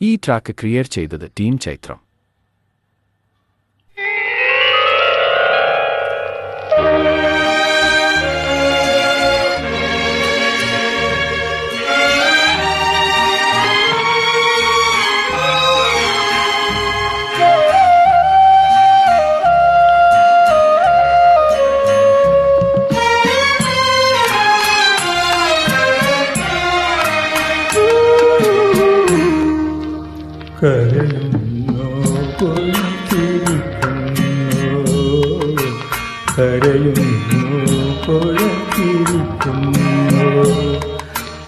ഈ track create ചെയ്തത് team Chaithram. കരയുന്നു കൊഴിച്ചിരിക്കുന്നു കരയുന്നു കൊഴച്ചിരിക്കുന്നു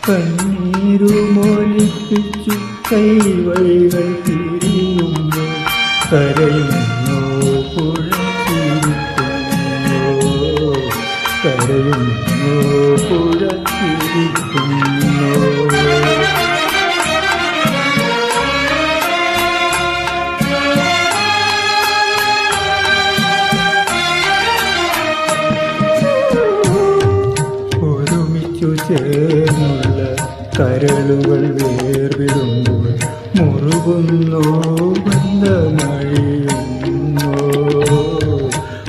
കണ്ണീരുമൊലിപ്പിച്ചു കൈവഴികൾ തിരിയുന്നു കരയുന്നു പുഴച്ചിരിക്കുന്നു കരയുന്നു പുഴച്ചിരിക്കുന്നു ചേർന്നുള്ള കരളുകൾ വേർവിടുമ്പോൾ മുറുകുന്നു ബന്ധമഴിയുന്നോ.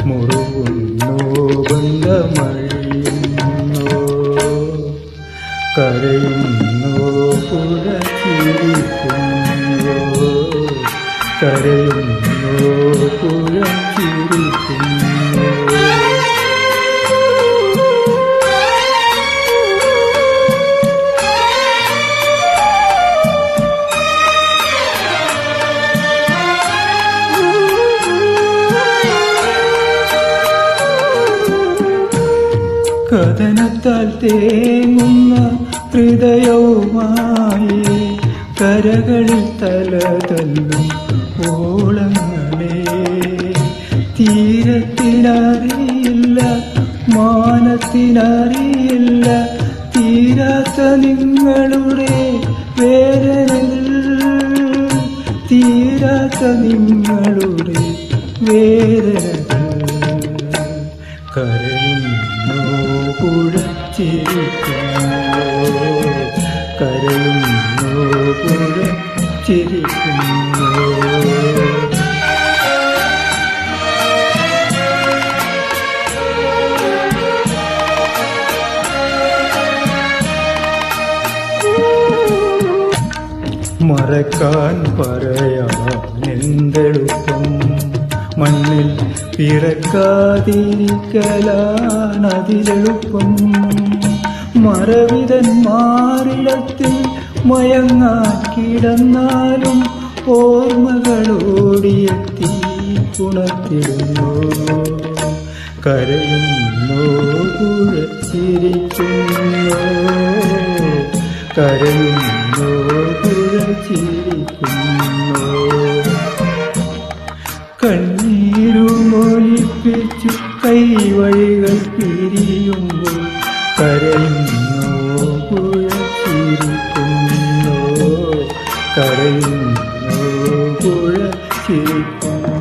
മുറുകുന്നോ ബന്ധമഴിയുന്നോ. കരയുന്നോ പുഴ കരയുന്നു പുഴ കഥനത്താൽ തേങ്ങുന്ന ഹൃദയവുമായി കരകളിൽ തല തല്ലും ഓളങ്ങളെ. തീരത്തിനറിയില്ല മാനത്തിനറിയില്ല തീരാത്ത നിങ്ങളുടെ വേദനകൾ. തീരാത്ത നിങ്ങളുടെ വേദനകൾ. കരയുന്നു കുഴച്ചിരിക്കുന്നു കരയുന്നു കുഴച്ചിരിക്കുന്നു മറക്കാൻ പറയാൻ എന്തെളുപ്പം മണ്ണിൽ പിറക്കാതിരിക്കലാണതിലെളുപ്പം മറവിതൻ മാറിടത്തിൽ മയങ്ങാൻ കിടന്നാലും ഓർമ്മകളോടിയെത്തി ഉണർത്തിടുന്നു. കരയുന്നു കുഴച്ചിരിക്കുന്നു കരയുന്നു കുഴച്ചിരിക്കുന്നു കണ്ണീരുമൊലിപ്പിച്ചു കൈവഴികൾ പിരിയുമ്പോൾ കരയുന്നോ കുഴച്ചിരിക്കുന്നോ കരയുന്നോ കുഴച്ചിരിക്കുന്നു